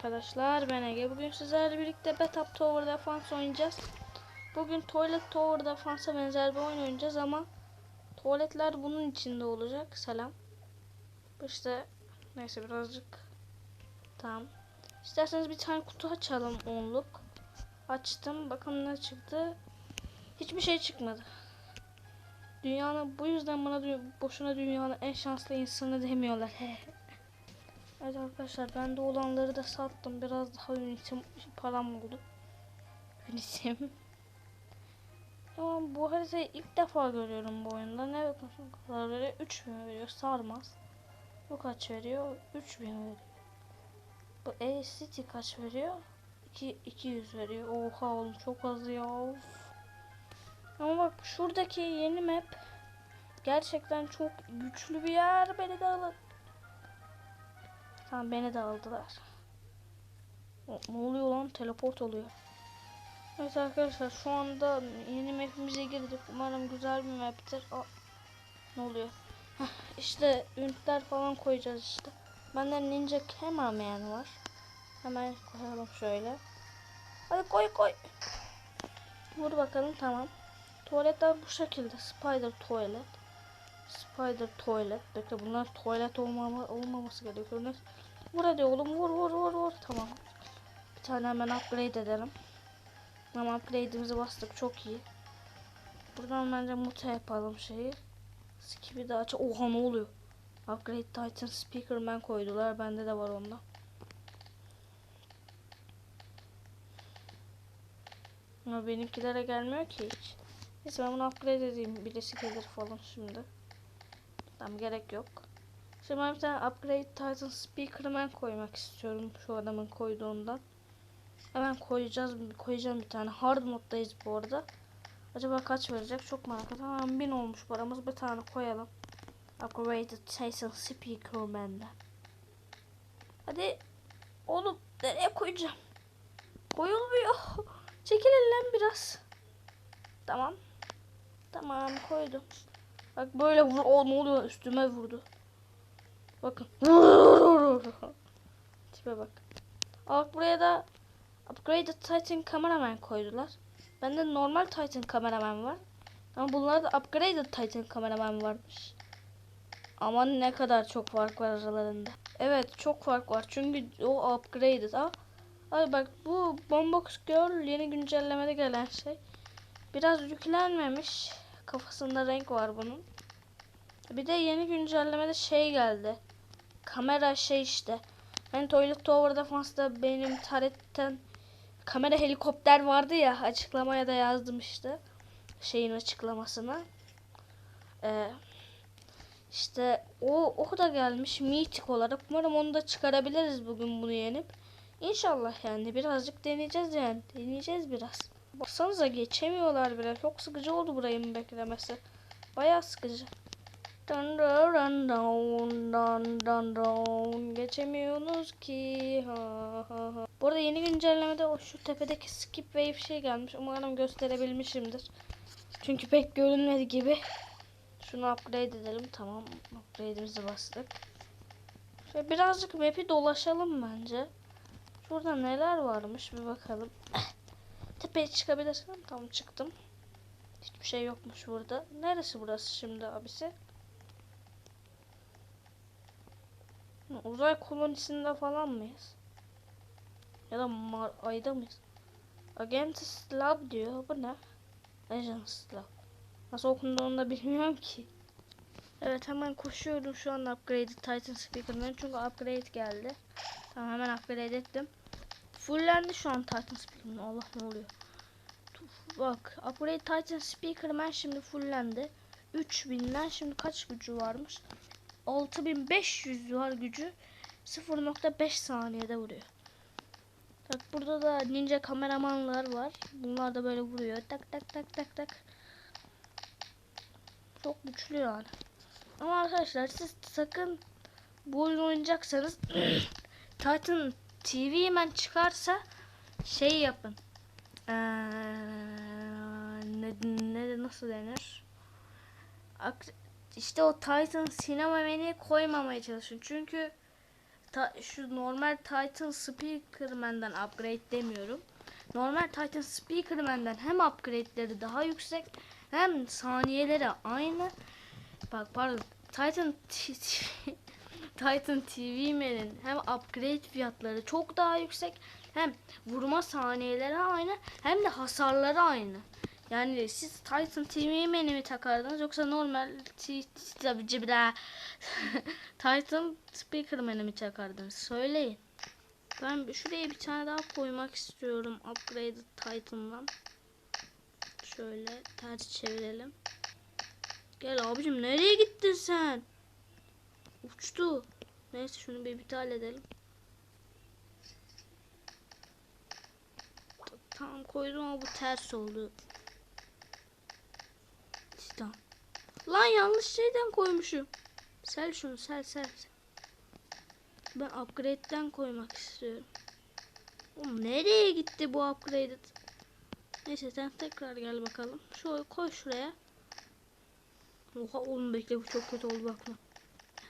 arkadaşlar ben Ege. Bugün sizlerle birlikte Betap Tower Defense oynayacağız. Bugün Toilet Tower Defense'a benzer bir oyun oynayacağız ama tuvaletler bunun içinde olacak. Selam. İşte neyse birazcık tamam. İsterseniz bir tane kutu açalım onluk. Açtım. Bakın ne çıktı. Hiçbir şey çıkmadı. Dünyanın bu yüzden bana boşuna dünyanın en şanslı insanı demiyorlar. Evet arkadaşlar bende olanları da sattım. Biraz daha ünitim param oldu. Ünitim. Ama bu haritayı ilk defa görüyorum bu oyunda. Ne kadar veriyor? 3000 veriyor. Sarmaz. Bu kaç veriyor? 3000 veriyor. Bu A City kaç veriyor? 2 200 veriyor. Oha oğlum çok az ya. Of. Ama bak şuradaki yeni map gerçekten çok güçlü bir yer. Beni de alın. Tamam beni de aldılar. O, ne oluyor lan? Teleport oluyor. Evet arkadaşlar şu anda yeni mapimize girdik. Umarım güzel bir maptir. Aa, ne oluyor? Heh, işte ünitler falan koyacağız işte. Bende ninja cameraman var. Hemen koyalım şöyle. Hadi koy koy. Vur bakalım tamam. Tuvaletler bu şekilde. Spider tuvalet. Spider tuvalet. Bekle bunlar tuvalet olmama, olmaması gerekiyor. Vur hadi oğlum vur vur vur vur. Tamam. Bir tane hemen upgrade edelim. Ama upgrade'imizi bastık çok iyi. Buradan bence muta yapalım şeyi. Skip'i de aç. Oha ne oluyor? Upgrade Titan Speakerman koydular. Bende de var onda. Ama benimkilere gelmiyor ki hiç. Neyse ben bunu upgrade edeyim. Birisi gelir falan şimdi. Tamam gerek yok. Şimdi ben bir tane upgrade Titan Speakerman koymak istiyorum. Şu adamın koyduğundan. Hemen koyacağız. Koyacağım bir tane. Hard moddayız bu arada. Acaba kaç verecek? Çok merak ettim. Hemen 1000 olmuş paramız. Bir tane koyalım. Upgraded Titan Speakerman'den. Hadi. Oğlum nereye koyacağım? Koyulmuyor. Çekilin lan biraz. Tamam. Tamam koydum. Bak böyle vur. O ne oluyor? Üstüme vurdu. Bakın. Tipe bak. Bak buraya da Upgraded Titan Cameraman koydular. Bende normal Titan Cameraman var. Ama bunlarda Upgraded Titan Cameraman varmış. Aman ne kadar çok fark var aralarında. Evet çok fark var. Çünkü o upgraded. Ha? Ay bak bu Bombox Girl yeni güncellemede gelen şey. Biraz yüklenmemiş. Kafasında renk var bunun. Bir de yeni güncellemede şey geldi. Kamera şey işte. Hani Toilet Tower Defense'da benim taretten kamera helikopter vardı ya açıklamaya da yazdım işte. Şeyin açıklamasına. Ee, işte o o da gelmiş mitik olarak. Umarım onu da çıkarabiliriz bugün bunu yenip. İnşallah yani birazcık deneyeceğiz yani. Deneyeceğiz biraz. Baksanıza geçemiyorlar bile. Çok sıkıcı oldu burayı beklemesi. Bayağı sıkıcı. Dun dun dun dun dun. Geçemiyorsunuz ki. Ha, ha, ha. Bu arada yeni güncellemede o şu tepedeki skip wave şey gelmiş. Umarım gösterebilmişimdir. Çünkü pek görünmedi gibi. Şunu upgrade edelim. Tamam. Upgrade'imizi bastık. Şöyle birazcık map'i dolaşalım bence. Şurada neler varmış bir bakalım. Tepeye çıkabilirsem. Tamam çıktım. Hiçbir şey yokmuş burada. Neresi burası şimdi abisi? Uzay kolonisinde falan mıyız? Ya da Mar ayda mıyız? Agentis Lab diyor. Bu ne? Agents Lab. Nasıl okunduğunu da bilmiyorum ki. Evet hemen koşuyorum şu an upgrade Titan Speaker'dan çünkü upgrade geldi. Tamam hemen upgrade ettim. Fullendi şu an Titan Speaker'ın. Allah ne oluyor? Bak upgrade Titan Speaker'man şimdi fullendi. 3000'den şimdi kaç gücü varmış? 6500 var gücü. 0.5 saniyede vuruyor. Bak burada da ninja kameramanlar var. Bunlar da böyle vuruyor. Tak tak tak tak tak. Çok güçlü yani. Ama arkadaşlar siz sakın bu oyunu oynayacaksanız Titan TV hemen çıkarsa şey yapın. Ee, ne, ne nasıl denir? Ak- işte o Titan sinema menüye koymamaya çalışın. Çünkü ta- şu normal Titan Speakerman'dan upgrade demiyorum. Normal Titan Speakerman'dan hem upgrade'leri daha yüksek hem saniyeleri aynı. Bak pardon Titan Titan TV Man'in hem upgrade fiyatları çok daha yüksek hem vurma saniyeleri aynı hem de hasarları aynı. Yani siz Titan TV Man'i mi takardınız yoksa normal t- t- tabii cibra Titan Speakerman'i mi takardınız? Söyleyin. Ben şuraya bir tane daha koymak istiyorum Upgraded Titan'dan. Şöyle ters çevirelim. Gel abicim nereye gittin sen? Uçtu. Neyse şunu bir iptal edelim. Ta- Tamam koydum ama bu ters oldu. Titan. Lan yanlış şeyden koymuşum. Sel şunu sel sel. Ben upgrade'den koymak istiyorum. Oğlum nereye gitti bu upgrade'ed? Neyse sen tekrar gel bakalım. Şöyle koy şuraya. Oha oğlum bekle bu çok kötü oldu bakma.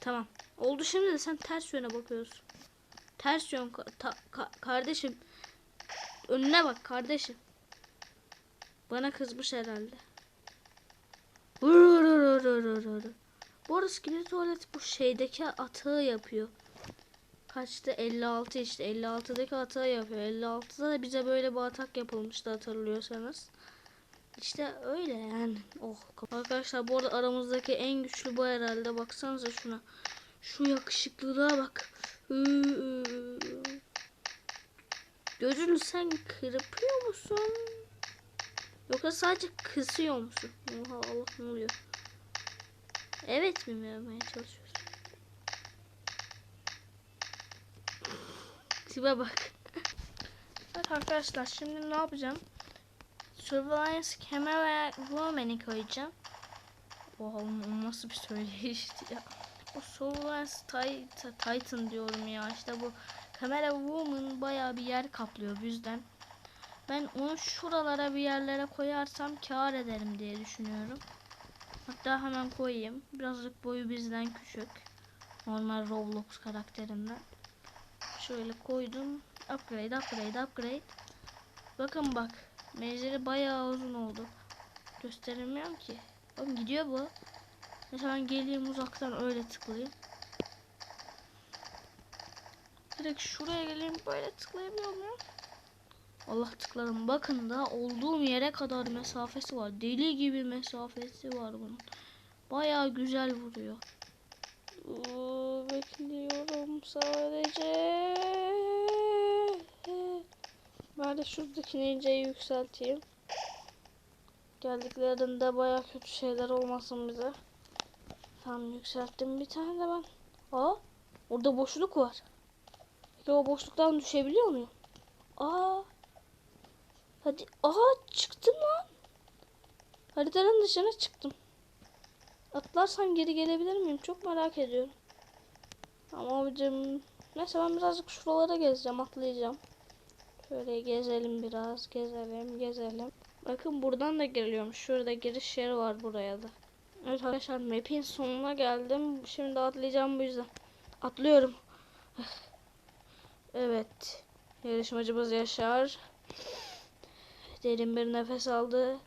Tamam. Oldu şimdi de sen ters yöne bakıyorsun. Ters yön ka- ka- kardeşim. Önüne bak kardeşim. Bana kızmış herhalde. Bu arada skibidi tuvalet bu şeydeki atağı yapıyor. Kaçtı? 56 işte. 56'daki atağı yapıyor. 56'da da bize böyle bir atak yapılmıştı hatırlıyorsanız. İşte öyle yani. Oh. Arkadaşlar bu arada aramızdaki en güçlü bu herhalde. Baksanıza şuna. Şu yakışıklılığa bak. Gözünü sen kırpıyor musun? Yoksa sadece kısıyor musun? Oha Allah ne oluyor? Evet mi vermeye çalışıyorsun? Tipe bak. evet arkadaşlar şimdi ne yapacağım? Surveillance Camera Woman'i koyacağım. Oha nasıl bir söyleyişti ya. Bu Surveillance Titan, Titan diyorum ya işte bu Kamera Woman bayağı bir yer kaplıyor bu yüzden. Ben onu şuralara bir yerlere koyarsam kar ederim diye düşünüyorum. Hatta hemen koyayım. Birazcık boyu bizden küçük. Normal Roblox karakterinden. Şöyle koydum. Upgrade, upgrade, upgrade. Bakın bak. Menzili bayağı uzun oldu. Gösteremiyorum ki. Bakın gidiyor bu. Mesela ben geleyim uzaktan öyle tıklayayım. Direkt şuraya geleyim böyle tıklayabiliyor muyum? Allah tıkladım. Bakın da olduğum yere kadar mesafesi var. Deli gibi mesafesi var bunun. Bayağı güzel vuruyor. Oo, bekliyorum sadece. Ben de şuradaki ninja'yı yükselteyim. Geldiklerinde bayağı kötü şeyler olmasın bize. Tamam yükselttim bir tane de ben. Aa orada boşluk var. Peki o boşluktan düşebiliyor muyum? Aa Hadi. Aha çıktım lan. Haritanın dışına çıktım. Atlarsam geri gelebilir miyim? Çok merak ediyorum. Ama abicim. Neyse ben birazcık şuralara gezeceğim. Atlayacağım. Şöyle gezelim biraz. Gezelim. Gezelim. Bakın buradan da geliyorum. Şurada giriş yeri var buraya da. Evet arkadaşlar map'in sonuna geldim. Şimdi atlayacağım bu yüzden. Atlıyorum. Evet. Yarışmacımız Yaşar. Derin bir nefes aldı.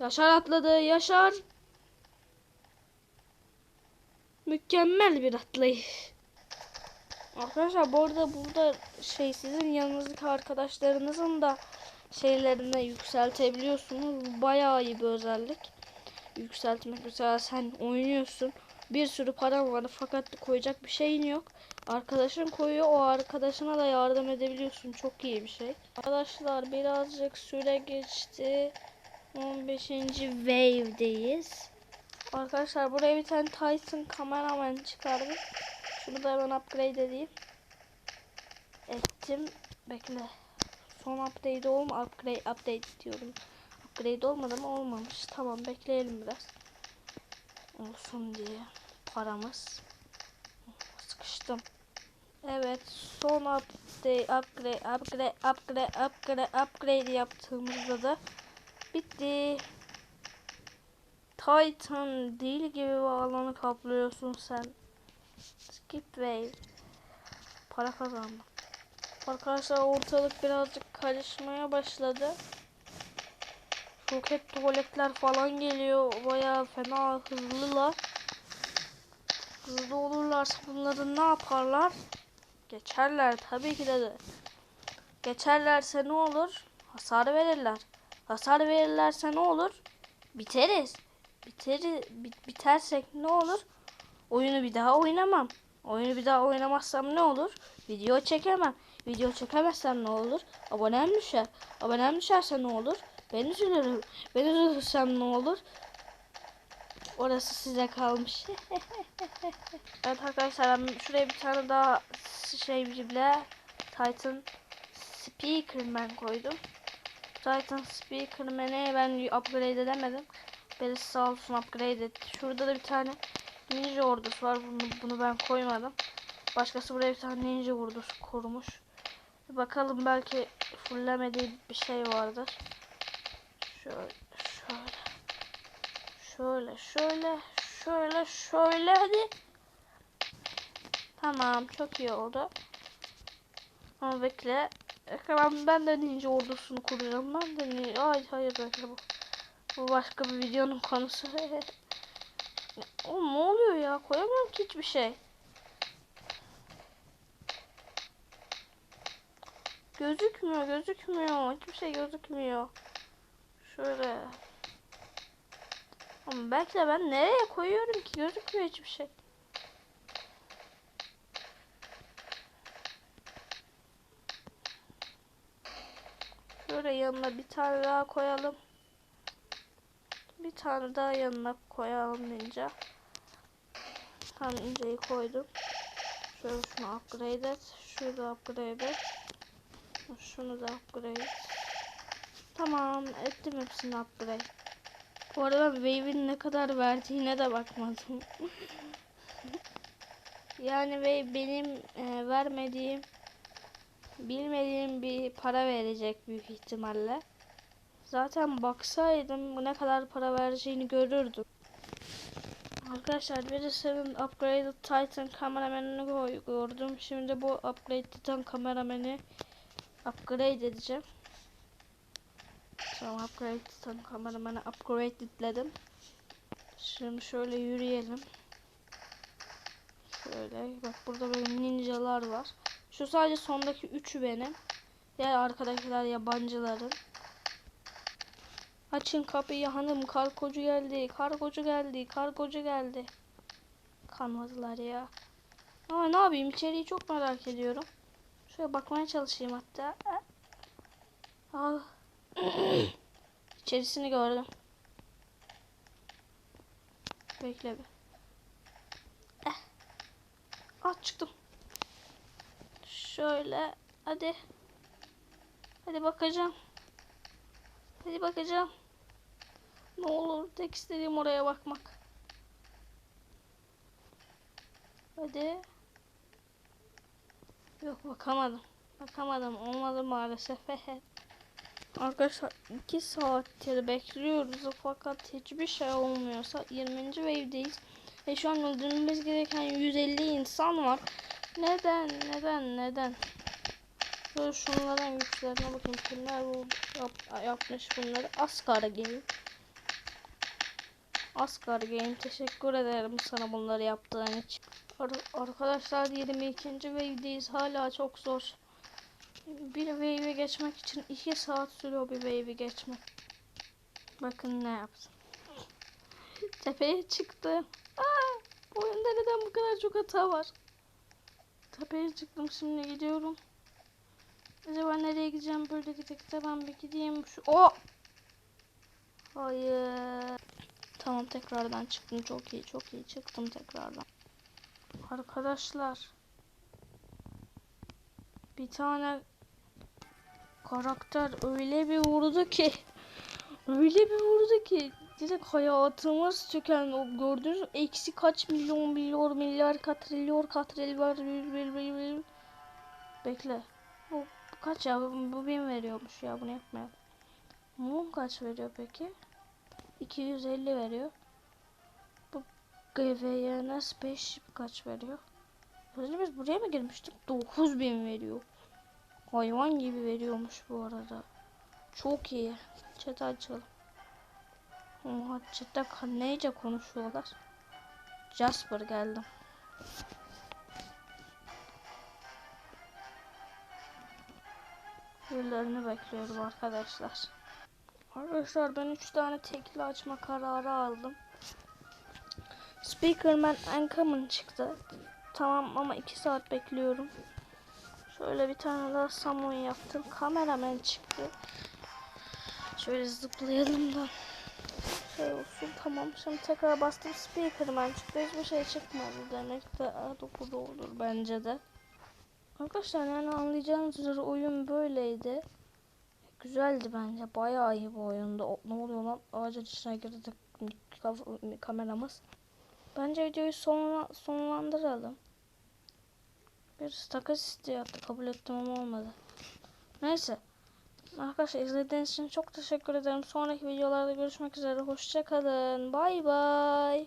Yaşar atladı. Yaşar. Mükemmel bir atlayış. Arkadaşlar bu arada burada şey sizin yanınızdaki arkadaşlarınızın da şeylerini yükseltebiliyorsunuz. Bayağı iyi bir özellik. Yükseltmek mesela sen oynuyorsun. Bir sürü param var fakat koyacak bir şeyin yok. Arkadaşın koyuyor o arkadaşına da yardım edebiliyorsun. Çok iyi bir şey. Arkadaşlar birazcık süre geçti. 15. wave'deyiz. Arkadaşlar buraya bir tane Tyson kameraman çıkardım. Şunu da hemen upgrade edeyim. Ettim. Bekle. Son update olma upgrade update diyorum. Upgrade olmadı mı olmamış. Tamam bekleyelim biraz. Olsun diye paramız. Sıkıştım. Evet son update upgrade upgrade upgrade upgrade upgrade yaptığımızda da bitti. Titan değil gibi bir alanı kaplıyorsun sen. Skip wave. para kazandım. Arkadaşlar ortalık birazcık karışmaya başladı. Roket tuvaletler falan geliyor. Bayağı fena hızlılar. Hızlı olurlarsa bunları ne yaparlar? Geçerler tabii ki de. Geçerlerse ne olur? Hasar verirler. Hasar verirlerse ne olur? Biteriz. Biteri, bit, bitersek ne olur? Oyunu bir daha oynamam. Oyunu bir daha oynamazsam ne olur? Video çekemem. Video çekemezsem ne olur? Abonem düşer. Abonem düşerse ne olur? Ben üzülürüm. Ben üzülürsem ne olur? Orası size kalmış. evet arkadaşlar ben şuraya bir tane daha şey bile Titan Speakerman koydum. Titan Speakerman'i ben upgrade edemedim. Birisi sağ olsun upgrade etti. Şurada da bir tane ninja ordusu var. Bunu, bunu ben koymadım. Başkası buraya bir tane ninja ordusu kurmuş. Bir bakalım belki fullemediği bir şey vardır. Şöyle şöyle. Şöyle şöyle şöyle şöyle hadi. Tamam çok iyi oldu. Ama bekle. Ben, ben de ninja ordusunu kuracağım. Ben de ninja... Ay hayır bekle bu. Bu başka bir videonun konusu. Oğlum ne oluyor ya? Koyamıyorum ki hiçbir şey. Gözükmüyor, gözükmüyor. Hiçbir şey gözükmüyor. Şöyle. Belki de ben nereye koyuyorum ki gözükmüyor hiçbir şey. Şöyle yanına bir tane daha koyalım. Bir tane daha yanına koyalım ninja. Tam ninja'yı koydum. Şöyle şunu upgrade et. Şunu da upgrade et. Şunu da upgrade et. Tamam ettim hepsini upgrade. Bu arada Wave'in ne kadar verdiğine de bakmadım. yani Wave benim e, vermediğim bilmediğim bir para verecek büyük ihtimalle. Zaten baksaydım ne kadar para vereceğini görürdüm. Arkadaşlar birisinin Upgraded Titan kameramanını gördüm. Şimdi bu Upgraded Titan kameramani upgrade edeceğim. Tamam Upgraded Titan kameramanı upgrade edledim. Şimdi şöyle yürüyelim. Şöyle bak burada benim ninjalar var. Şu sadece sondaki üçü benim. Diğer arkadakiler yabancıların. Açın kapıyı hanım kargocu geldi kargocu geldi kargocu geldi. Kanmadılar ya. Ama ne yapayım içeriği çok merak ediyorum. Şöyle bakmaya çalışayım hatta. Ah. İçerisini gördüm. Bekle bir. Eh. Ah çıktım. Şöyle hadi. Hadi bakacağım. Hadi bakacağım. Ne olur tek istediğim oraya bakmak. Hadi. Yok bakamadım. Bakamadım. Olmadı maalesef. Arkadaşlar 2 saattir bekliyoruz fakat hiçbir şey olmuyorsa 20. wave'deyiz. Ve şu an öldürmemiz gereken 150 insan var. Neden? Neden? Neden? Şöyle şunların güçlerine bakayım. Kimler bu yap, yapmış bunları? Asgar Game. Asgar Game. Teşekkür ederim sana bunları yaptığın için. Ar arkadaşlar 22. wave'deyiz. Hala çok zor. Bir wave'e geçmek için 2 saat sürüyor bir wave'i geçmek. Bakın ne yaptım. Tepeye çıktı. Aa, oyunda neden bu kadar çok hata var? Tepeye çıktım şimdi gidiyorum. Acaba nereye gideceğim böyle gidecekse ben bir gideyim şu. O. Hayır. Tamam tekrardan çıktım çok iyi çok iyi çıktım tekrardan. Arkadaşlar. Bir tane karakter öyle bir vurdu ki öyle bir vurdu ki direkt hayatımız tüken o gördüğünüz eksi kaç milyon milyon milyar katrilyon katrilyon bekle. Bu kaç ya? Bu, bin veriyormuş ya. Bunu yapmayalım mum kaç veriyor peki? 250 veriyor. Bu GVNS 5 kaç veriyor? Önce biz buraya mı girmiştik? 9000 veriyor. Hayvan gibi veriyormuş bu arada. Çok iyi. Chat açalım. Oha chatte neyce konuşuyorlar. Jasper geldim. Birilerini bekliyorum arkadaşlar. Arkadaşlar ben 3 tane tekli açma kararı aldım. Speakerman Uncommon çıktı. Tamam ama 2 saat bekliyorum. Şöyle bir tane daha summon yaptım. Kameraman çıktı. Şöyle zıplayalım da. Şey olsun tamam. Şimdi tekrar bastım Speakerman çıktı. Hiçbir şey çıkmadı. Demek de A9 olur bence de. Arkadaşlar yani anlayacağınız üzere oyun böyleydi. Güzeldi bence. Bayağı iyi bir oyundu. O- Ne oluyor lan? Ağacın içine girdi kaf- kameramız. Bence videoyu sonla, sonlandıralım. Bir takas isteği yaptı. Kabul ettim ama olmadı. Neyse. Arkadaşlar izlediğiniz için çok teşekkür ederim. Sonraki videolarda görüşmek üzere. Hoşçakalın. Bay bay.